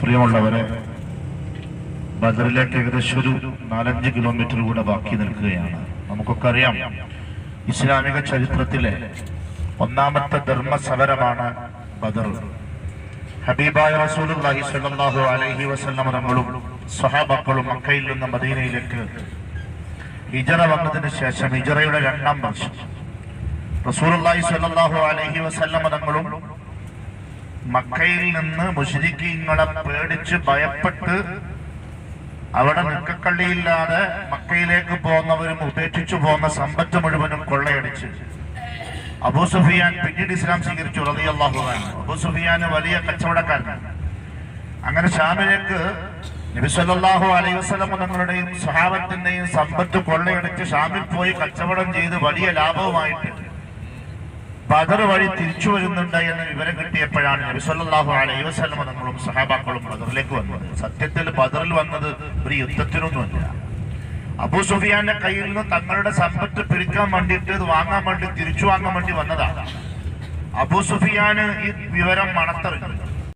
പ്രിയമുള്ളവരെ ബദറിലേക്ക് ഏകദേശം ഒരു നാലഞ്ച് കിലോമീറ്റർ കൂടെ ബാക്കി നിൽക്കുകയാണ്. നമുക്കൊക്കെ അറിയാം ഇസ്ലാമിക ചരിത്രത്തിലെ ഒന്നാമത്തെ ധർമ്മ സമരമാണ് ബദർ. ഹബീബായ റസൂലുള്ളാഹി സ്വല്ലല്ലാഹു അലൈഹി വസല്ലം തങ്ങളും സഹാബാക്കളും മക്കയിൽ നിന്ന് മദീനയിലേക്ക് ഹിജറ വന്നതിന് ശേഷം ഹിജറയുടെ രണ്ടാം വർഷം. റസൂലുള്ളാഹി സ്വല്ലല്ലാഹു അലൈഹി വസല്ലം തങ്ങളും മക്കയിൽ നിന്ന് മുഷരിക്കീങ്ങളെ പേടിച്ച് ഭയപ്പെട്ട് അവിടെ നിക്കക്കള്ളിയില്ലാതെ മക്കയിലേക്ക് പോകുന്നവരും ഉപേക്ഷിച്ചു പോകുന്ന സമ്പത്ത് മുഴുവനും കൊള്ളയടിച്ച് അബൂ സുഫിയാൻ പിന്നീട് ഇസ്ലാം സ്വീകരിച്ചു റളിയല്ലാഹു അൻഹു. അബൂ സുഫിയാൻ വലിയ കച്ചവടക്കാരൻ. അങ്ങനെ ഷാമിലേക്ക് നബി സല്ലല്ലാഹു അലൈഹി വസല്ലം തങ്ങളുടെയും സ്വഹാബത്തിന്റെയും സമ്പത്ത് കൊള്ളയടിച്ച് ഷാമിൽ പോയി കച്ചവടം ചെയ്ത് വലിയ ലാഭവുമായിട്ട് ബദർ വഴി തിരിച്ചു വരുന്നുണ്ട് എന്ന് വിവരം കിട്ടിയപ്പോഴാണ് നബിസ്വല്ലാഹു അലൈഹി വസല്ലം തങ്ങളും സഹാബാക്കളും ബദറിലേക്ക് വന്നത്. സത്യത്തിൽ ബദറിൽ വന്നത് ഒരു യുദ്ധത്തിനൊന്നുമല്ല. അബൂ സുഫിയാന്റെ കയ്യിൽ നിന്ന് തങ്ങളുടെ സമ്പത്ത് പിടിക്കാൻ വേണ്ടിയിട്ട് ഇത് വാങ്ങാൻ വേണ്ടി തിരിച്ചു വാങ്ങാൻ വേണ്ടി വന്നതാണ്. അബൂ സുഫിയാന് ഈ വിവരം മണത്തറിഞ്ഞു.